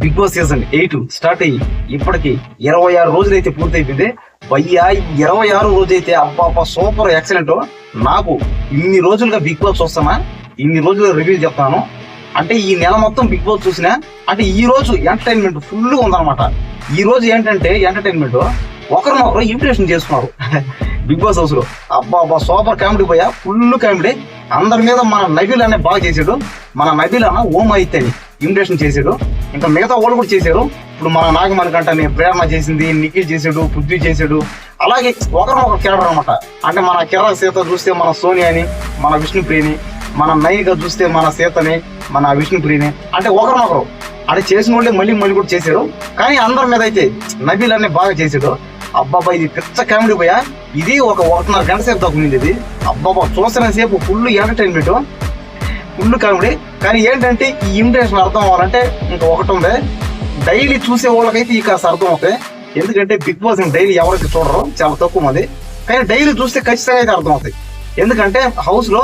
Big boss season eight start అయ్యి ఇప్పటికి ఇరవై ఆరు రోజులైతే పూర్తయిపోయింది. భయ్యా ఇరవై ఆరు రోజైతే అబ్బా సూపర్ ఎక్సలెంట్. నాకు ఇన్ని రోజులుగా బిగ్ బాస్ చూస్తానా ఇన్ని రోజులు రివ్యూ చెప్తాను. అంటే ఈ నెల మొత్తం బిగ్ బాస్ చూసినా అంటే ఈ రోజు ఎంటర్టైన్మెంట్ ఫుల్ ఉందన్నమాట. ఈ రోజు ఏంటంటే ఎంటర్టైన్మెంట్ ఒకరినొకరు ఇంప్రెషన్ చేసుకున్నారు. బిగ్ బాస్ హౌస్లో అబ్బా అబ్బా సూపర్ కామెడీ పోయా ఫుల్ కామెడీ. అందరి మీద మన నబీల్ అనే బాగా చేసాడు మన నబీల్ అన్న ఓం అయితే ఇమిటేషన్ చేసాడు ఇంకా మిగతా వాళ్ళు కూడా చేశారు. ఇప్పుడు మన నాగమణికంటని ప్రేరణ చేసింది నిఖిల్ చేసాడు పృథ్వీ చేసాడు అలాగే ఒకరినొకరు కేడర్ అనమాట అంటే మన కిరా సీత చూస్తే మన సోనియాని మన విష్ణుప్రియని మన నైగా చూస్తే మన సీతని మన విష్ణుప్రియని అంటే ఒకరినొకరు. అంటే చేసిన వాళ్ళే మళ్ళీ మళ్ళీ కూడా చేశారు. కానీ అందరి మీద అయితే నబీల్ అనే బాగా చేసాడు అబ్బాబా ఇది పిచ్చ కామెడీ పోయా. ఇది ఒక ఒకటిన్నర గంట సేపు దాకా ఇది. అబ్బాబా చూసిన సేపు ఫుల్ ఎంటర్టైన్మెంట్ ఫుల్ కామెడీ కానీ ఏంటంటే ఈ ఇమిటేషన్ అర్థం అవ్వాలంటే ఇంకా ఒకటి ఉంది. డైలీ చూసే వాళ్ళకైతే ఈ కాస్త అర్థం అవుతాయి ఎందుకంటే బిగ్ బాస్ డైలీ ఎవరైతే చూడరు చాలా తక్కువ మంది. కానీ డైలీ చూస్తే ఖచ్చితంగా అయితే అర్థం అవుతాయి ఎందుకంటే హౌస్లో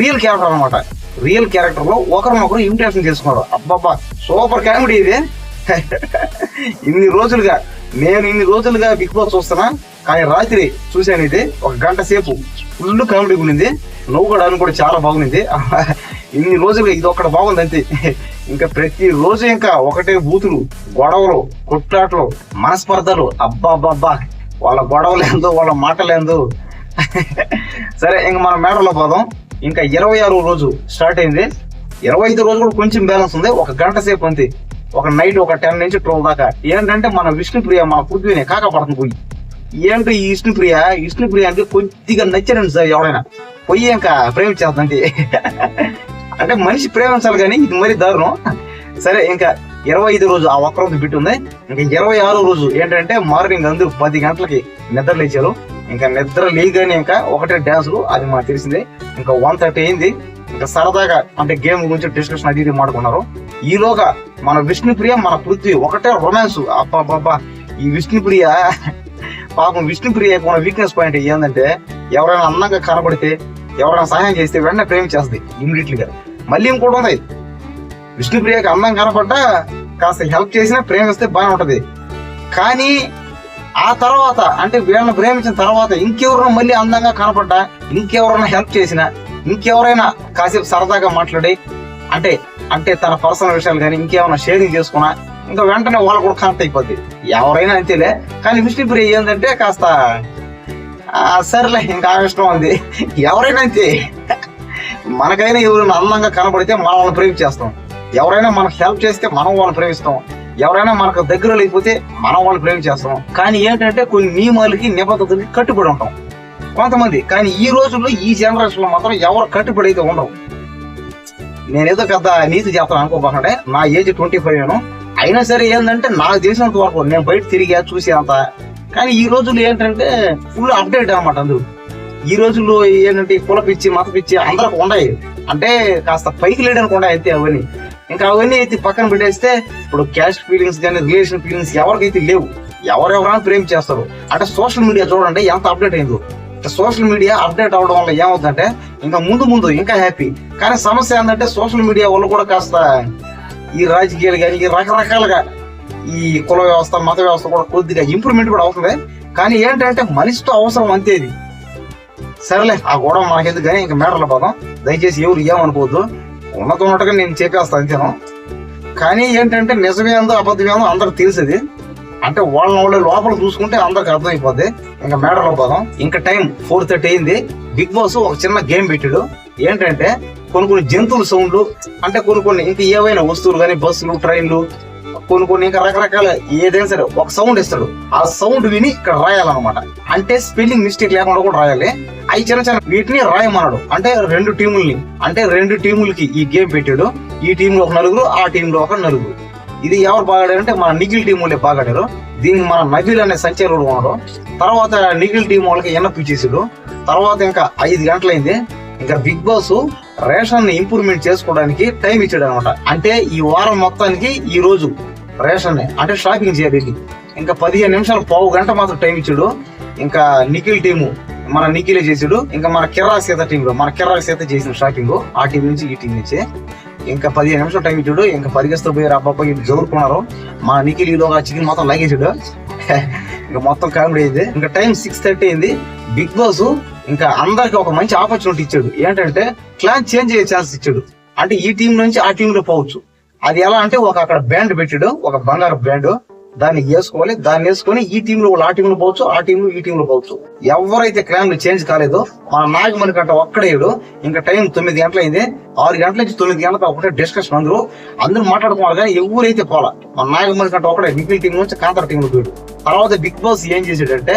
రియల్ క్యారెక్టర్ అనమాట రియల్ క్యారెక్టర్లో ఒకరినొకరు ఇన్విటేషన్ చేసుకున్నారు. అబ్బాబ్బా సూపర్ కామెడీ ఇది. ఇన్ని రోజులుగా నేను ఇన్ని రోజులుగా బిగ్ బాస్ చూస్తున్నా. కానీ రాత్రి చూశాను ఇది ఒక గంట సేపు ఫుల్ కామెడీ ఉండింది నవ్వుకోవడానికి కూడా అని కూడా చాలా బాగుంది ఇన్ని రోజులు ఇది ఒక్కడ బాగుంది అంతే. ఇంకా ప్రతి రోజు ఇంకా ఒకటే బూతులు గొడవలు కొట్లాటలు మనస్పర్ధలు. అబ్బా అబ్బా వాళ్ళ గొడవలేందో వాళ్ళ మాటలేందో. సరే ఇంక మన మేడలో పోదాం. ఇంకా ఇరవై ఆరు రోజు స్టార్ట్ అయింది. ఇరవై ఐదు రోజు కూడా కొంచెం బ్యాలెన్స్ ఉంది. ఒక గంట సేపు అంతే. ఒక నైట్ ఒక టెన్ నుంచి ట్వెల్వ్ దాకా. ఏంటంటే మన విష్ణుప్రియ మన పృథ్వీని కాకపడుతుంది పోయి. ఏంటో ఈ విష్ణుప్రియ విష్ణుప్రియ అంటే కొద్దిగా నచ్చరండి సార్ ఎవరైనా. పోయి ఇంకా ప్రేమించేస్తుందంటే అంటే మనిషి ప్రేమించాలి కానీ ఇది మరీ దారుణం. సరే ఇంకా ఇరవై ఐదు రోజు ఆ ఒక్క రోజు బిట్ ఉంది ఇంకా ఇరవై ఆరో రోజు ఏంటంటే మార్నింగ్ అందరూ పది గంటలకి నిద్ర లేచారు. ఇంకా నిద్ర లేగానే ఇంకా ఒకటే డ్యాన్సులు అది మాకు తెలిసిందే. ఇంకా వన్ థర్టీ అయింది. ఇంకా సరదాగా అంటే గేమ్ గురించి డిస్కషన్ అది ఇది మాడుకున్నారు ఈలోగా మన విష్ణుప్రియ మన పృథ్వీ ఒకటే రొమాన్స్. అబ్బాబ్బా ఈ విష్ణుప్రియ పాపం విష్ణుప్రియ మన వీక్నెస్ పాయింట్ ఏంటంటే ఎవరైనా అందంగా కనబడితే ఎవరైనా సహాయం చేస్తే వెంటనే ప్రేమించేస్తుంది ఇమ్మీడియట్లీగా మళ్ళీ ఇంకోటి ఉంది విష్ణుప్రియకి అందం కనపడ్డా కాస్త హెల్ప్ చేసినా ప్రేమిస్తే బాగానే ఉంటుంది. కానీ ఆ తర్వాత అంటే వీళ్ళని ప్రేమించిన తర్వాత ఇంకెవరైనా మళ్ళీ అందంగా కనపడ్డా ఇంకెవరైనా హెల్ప్ చేసినా ఇంకెవరైనా కాసేపు సరదాగా మాట్లాడి అంటే అంటే తన పర్సనల్ విషయాలు కానీ ఇంకేమైనా షేరింగ్ చేసుకున్నా ఇంకా వెంటనే వాళ్ళు కూడా కనెక్ట్ అయిపోద్ది. ఎవరైనా అంతేలే. కానీ విష్ణుప్రియ ఏంటంటే కాస్త సరేలే ఇంకా ఇష్టం ఉంది. ఎవరైనా అంతే. మనకైనా ఎవరైనా అందంగా కనబడితే మనం వాళ్ళని ప్రేమించేస్తాం. ఎవరైనా మనకు హెల్ప్ చేస్తే మనం వాళ్ళని ప్రేమిస్తాం. ఎవరైనా మనకు దగ్గర లేకపోతే మనం వాళ్ళని ప్రేమించేస్తాం. కానీ ఏంటంటే కొన్ని నియమాలకి నిబద్ధతలకి కట్టుబడి ఉంటాం. కొంతమంది కానీ ఈ రోజుల్లో ఈ జనరేషన్లో మాత్రం ఎవరు కట్టుబడి అయితే ఉండవు. నేనేదో పెద్ద నీతి చేస్తాను అనుకోకుండా నా ఏజ్ ట్వంటీ ఫైవ్ అయినా సరే ఏంటంటే నాకు తెలిసినంత వరకు నేను బయట తిరిగా చూసేంత కానీ ఈ రోజుల్లో ఏంటంటే ఫుల్ అప్డేట్ అనమాట అందరూ ఈ రోజుల్లో ఏంటంటే కుల పిచ్చి మత పిచ్చి అందరికి ఉన్నాయి అంటే కాస్త పైకి లేడానికి ఉన్నాయి అయితే అవన్నీ. ఇంకా అవన్నీ అయితే పక్కన పెట్టేస్తే ఇప్పుడు క్యాస్ట్ ఫీలింగ్స్ కానీ రిలేషన్ ఫీలింగ్స్ ఎవరికైతే లేవు ఎవరెవరైనా ప్రేమ చేస్తారు. అంటే సోషల్ మీడియా చూడండి ఎంత అప్డేట్ అయిందో. సోషల్ మీడియా అప్డేట్ అవడం వల్ల ఏమవుతుందంటే ఇంకా ముందు ముందు ఇంకా హ్యాపీ కానీ సమస్య ఏంటంటే సోషల్ మీడియా వల్ల కూడా కాస్త ఈ రాజకీయాలు కానీ ఈ రకరకాలుగా ఈ కుల వ్యవస్థ మత వ్యవస్థ కూడా కొద్దిగా ఇంప్రూవ్మెంట్ కూడా అవుతుంది. కానీ ఏంటంటే మనిషితో అవసరం అంతే ఇది. సరేలే ఆ గొడవ మనకెందుకు కానీ ఇంకా మేడలో పదం. దయచేసి ఎవరు ఏమనుకోవద్దు. ఉన్నత ఉన్నట్టుగా నేను చెప్పేస్తాను అంతేను? కానీ ఏంటంటే నిజమేందో అబద్ధమేందో అందరికి తెలిసేది. అంటే వాళ్ళని వాళ్ళ లోపల చూసుకుంటే అందరికి అర్థమైపోద్ది. ఇంకా మేడర్ల పదం. ఇంకా టైం ఫోర్ థర్టీ అయింది. బిగ్ బాస్ ఒక చిన్న గేమ్ పెట్టాడు. ఏంటంటే కొన్ని కొన్ని జంతువుల సౌండ్లు అంటే కొన్ని కొన్ని ఇంకా ఏవైనా వస్తువులు కానీ బస్సులు ట్రైన్లు కొన్ని కొన్ని ఇంకా రకరకాల ఏదైనా సరే ఒక సౌండ్ ఇస్తాడు. ఆ సౌండ్ విని ఇక్కడ రాయాలన్నమాట. అంటే స్పెల్లింగ్ మిస్టేక్ లేకుండా కూడా రాయాలి. అవి చిన్న చిన్న వీటిని రాయమన్నాడు. అంటే రెండు టీముల్ని అంటే రెండు టీములకి ఈ గేమ్ పెట్టాడు. ఈ టీంలో ఒక నలుగురు ఆ టీంలో ఒక నలుగురు. ఇది ఎవరు బాగాడారు అంటే మన నిఖిల్ టీం వాళ్ళే బాగాడారు దీనికి మన నబీల్ అనే సంచారుడు ఉన్నాడు. తర్వాత నిఖిల్ టీం వాళ్ళకి ఎన్నప్పు ఇచ్చేసాడు తర్వాత ఇంకా ఐదు గంటలైంది. ఇంకా బిగ్ బాస్ రేషన్ ఇంప్రూవ్మెంట్ చేసుకోవడానికి టైం ఇచ్చాడు అనమాట అంటే ఈ వారం మొత్తానికి ఈ రోజు రేషన్ అంటే షాపింగ్ చేయాలి. ఇంకా పదిహేను నిమిషాలు పావు గంట మాత్రం టైం ఇచ్చాడు. ఇంకా నిఖిల్ టీము మన నిఖిలే చేసాడు ఇంకా మన కిర్రా సీత టీంలో మన కిర్రా సీత చేసిన షాపింగ్ ఆ టీం నుంచి ఈ టీం నుంచి. ఇంకా పదిహేను నిమిషాలు టైం ఇచ్చాడు. ఇంకా పరిగెస్తూ పోయారు అబ్బాయి ఇటు జోరుకున్నారు. మా నిఖిల్ ఈలో చికెన్ మొత్తం లాగేసాడు ఇంకా మొత్తం కామెడీ అయింది. ఇంకా టైం సిక్స్ థర్టీ అయింది. బిగ్ బాస్ ఇంకా అందరికి ఒక మంచి ఆపర్చునిటీ ఇచ్చాడు. ఏంటంటే క్లాన్ చేంజ్ అయ్యే ఛాన్స్ ఇచ్చాడు. అంటే ఈ టీం నుంచి ఆ టీం లో పోవచ్చు. అది ఎలా అంటే ఒక అక్కడ బ్యాండ్ పెట్టాడు ఒక బంగారు బ్యాండ్ దాన్ని వేసుకోవాలి దాన్ని వేసుకొని ఈ టీంలో వాళ్ళు ఆ టీం లో పోవచ్చు ఆ టీం ఈ టీమ్లో పోవచ్చు. ఎవరైతే క్లాన్ చేంజ్ కాలేదో మన నాగమణి కంట ఒక్కడేడు ఇంకా టైం తొమ్మిది గంటలైంది. ఆరు గంటల నుంచి తొమ్మిది గంటలకు ఒకటే డిస్కషన్ అందరూ. అందరూ మాట్లాడుకోవాలి కానీ ఎవరైతే పోలా మన నాగమణి కంట ఒకటే మిగిలిన టీం నుంచి కాంతార టీం లో పోయాడు. తర్వాత బిగ్ బాస్ ఏం చేసాడంటే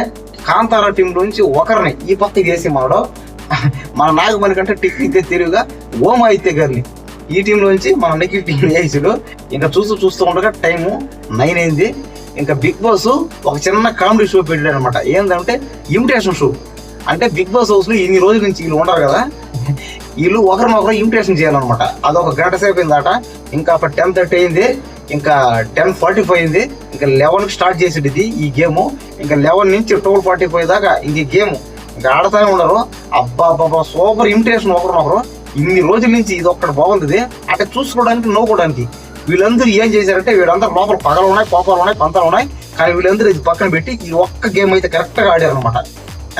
కాంతార టీం నుంచి ఒకరిని ఈ పక్క చేసి మాడో మన నాగమణి కంటే టెక్నిక్ తెలివిగా ఓమ అయితే గారిని ఈ టీం నుంచి మన నెగిటివ్ టీం వేసాడు ఇంకా చూస్తూ చూస్తూ ఉండగా టైము నైన్ అయింది. ఇంకా బిగ్ బాస్ ఒక చిన్న కామెడీ షో పెట్టాడు అనమాట ఏంటంటే ఇమిటేషన్ షో. అంటే బిగ్ బాస్ హౌస్లో ఇన్ని రోజుల నుంచి వీళ్ళు ఉండరు కదా. వీళ్ళు ఒకరినొకరు ఇమిటేషన్ చేయాలన్నమాట. అదొక గంట సేపు అయిందట. ఇంకా అప్పుడు టెన్ థర్టీ అయింది. ఇంకా టెన్ ఫార్టీ ఫైవ్ అయింది. ఇంకా లెవెన్కి స్టార్ట్ చేసేది ఇది ఈ గేమ్. ఇంకా లెవెన్ నుంచి ట్వెల్వ్ ఫార్టీ ఫైవ్ దాకా ఇంక గేమ్. ఇంకా ఆడతానే ఉండరు అబ్బా అబ్బా సూపర్ ఇమిటేషన్ ఒకరినొకరు ఇన్ని రోజుల నుంచి ఇది ఒక్కటి బాగుంది. అంటే చూసుకోవడానికి నవ్వుకోవడానికి వీళ్ళందరూ ఏం చేశారంటే వీళ్ళందరూ లోపల పగలు ఉన్నాయి కోపాలు ఉన్నాయి పంతాలు ఉన్నాయి. కానీ వీళ్ళందరూ ఇది పక్కన పెట్టి ఈ ఒక్క గేమ్ అయితే కరెక్ట్గా ఆడారు అనమాట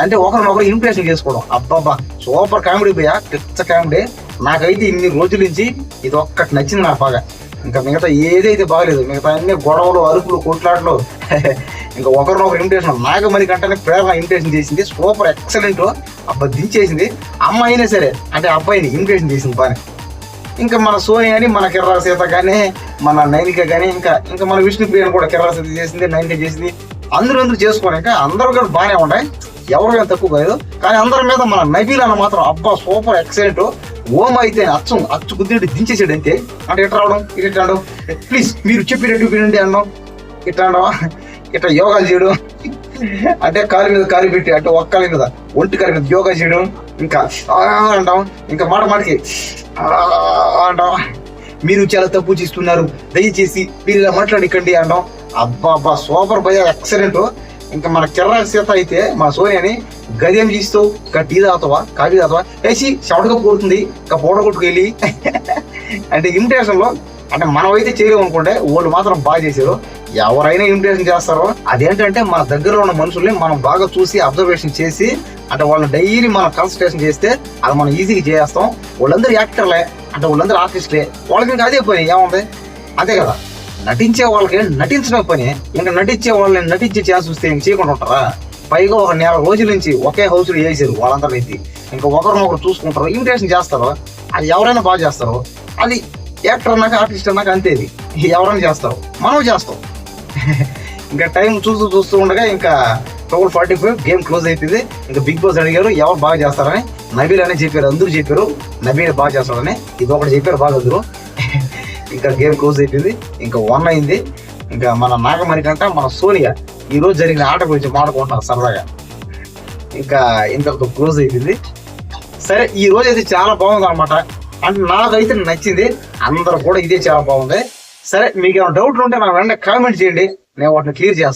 అంటే ఒకరినొకరు ఇంప్రెషన్ చేసుకోవడం. అబ్బాబ్బా సూపర్ కామెడీ పోయా పిచ్చ కామెడీ. నాకైతే ఇన్ని రోజుల నుంచి ఇది ఒక్కటి నచ్చింది నాకు బాగా. ఇంకా మిగతా ఏదైతే బాగలేదు మిగతా అన్ని గొడవలు అరుపులు కొట్లాటలు ఇంకా ఒకరినొకరు ఇమిటేషన్ నాగమణి కంటేనే ప్రేమ ఇమిటేషన్ చేసింది సూపర్ ఎక్సలెంట్ అబ్బా దించేసింది అమ్మాయి అయినా సరే అంటే అబ్బాయిని ఇమిటేషన్ చేసింది బాగా ఇంకా మన సోని అని మన కిర్రా సీత కానీ మన నైనిక కానీ ఇంకా ఇంకా మన విష్ణుప్రియని కూడా కిర్రా సీత చేసింది నైనిక చేసింది. అందరూ అందరూ చేసుకోని అందరూ కూడా బాగానే ఉన్నాయి ఎవరు కానీ తక్కువ కాదు కానీ అందరి మీద మన నబీల్ అన్న మాత్రం అబ్బా సూపర్ ఎక్సలెంట్. ఓం అయితే అచ్చం అచ్చు గుద్దినట్టు దించేసాడు అంతే. అంటే ఎట్లా రావడం ఇటు రావడం. ప్లీజ్ మీరు చెప్పినట్టు వినండి అనడం ఇట్లా అనడం ఇట్లా యోగాలు చేయడం. అంటే కాలు మీద కాలు పెట్టి అంటే ఒక్కల మీద ఒంటి కాలు మీద యోగా చేయడం. ఇంకా అంటాం. ఇంకా మాట మాటకి అంటాం. మీరు చాలా తప్పు చేస్తున్నారు. దయచేసి మీరు ఇలా మాట్లాడికండి అంటాం. అబ్బా అబ్బా సూపర్ భయ ఎక్సలెంట్. ఇంకా మన కిర్రా సీత అయితే మా సోనియాని గదేం చేస్తావు ఇంకా టీ తాగుతావా కాఫీ తాగుతావా? వేసి షవట్ కప్పు కొడుతుంది ఇంకా ఫోటో కొట్టుకెళ్ళి. అంటే ఇమిటేషన్లో అంటే మనం అయితే చేయలేము అనుకుంటే వాళ్ళు మాత్రం బాగా చేశారు. ఎవరైనా ఇమిటేషన్ చేస్తారో అదేంటంటే మన దగ్గర ఉన్న మనుషుల్ని మనం బాగా చూసి అబ్జర్వేషన్ చేసి అంటే వాళ్ళని డైలీ మనం కన్సల్టేషన్ చేస్తే అది మనం ఈజీగా చేస్తాం. వాళ్ళందరూ యాక్టర్లే అంటే వాళ్ళందరూ ఆర్టిస్ట్లే వాళ్ళకి ఇంకా అదే పోయి ఏముంది? అంతే కదా? నటించే వాళ్ళకి నటించడం పని? ఇంకా నటించే వాళ్ళని నటించే ఛాన్స్ వస్తే ఏం చేయకుండా ఉంటారా పైగా ఒక నెల రోజుల నుంచి ఒకే హౌస్లో చేసారు వాళ్ళందరూ అయితే ఇంకా ఒకరినొకరు చూసుకుంటారు ఇమిటేషన్ చేస్తారు? అది ఎవరైనా బాగా చేస్తారు? అది యాక్టర్ అన్నాక ఆర్టిస్ట్ అన్నాక అంతే ఇది. ఎవరైనా చేస్తారు? మనం చేస్తాం. ఇంకా టైం చూస్తూ చూస్తూ ఉండగా ఇంకా twelve forty five game close అయిపోయింది. ఇంకా బిగ్ బాస్ అడిగారు ఎవరు బాగా చేస్తారని? నబీల్ అనే చెప్పారు అందరూ చెప్పారు. నబీల్ బాగా చేస్తాడని. ఇది ఒకటి చెప్పారు బాగా అందరూ. ఇంకా గేమ్ క్లోజ్ అయిపోయింది. ఇంకా వన్ అయింది. ఇంకా మన నాగమణి కంట మన సోనియా ఈ రోజు జరిగిన ఆట గురించి మాట్లాడుకుంటున్నారు సరదాగా. ఇంకా ఇంతకు క్లోజ్ అయిపోయింది. సరే ఈ రోజు అయితే చాలా బాగుంది అనమాట అంటే నాకైతే నచ్చింది. అందరు కూడా ఇదే చాలా బాగుంది. సరే మీకు ఏమైనా డౌట్లు ఉంటే నా వెంటనే కామెంట్ చేయండి. నేను వాటిని క్లియర్ చేస్తాను.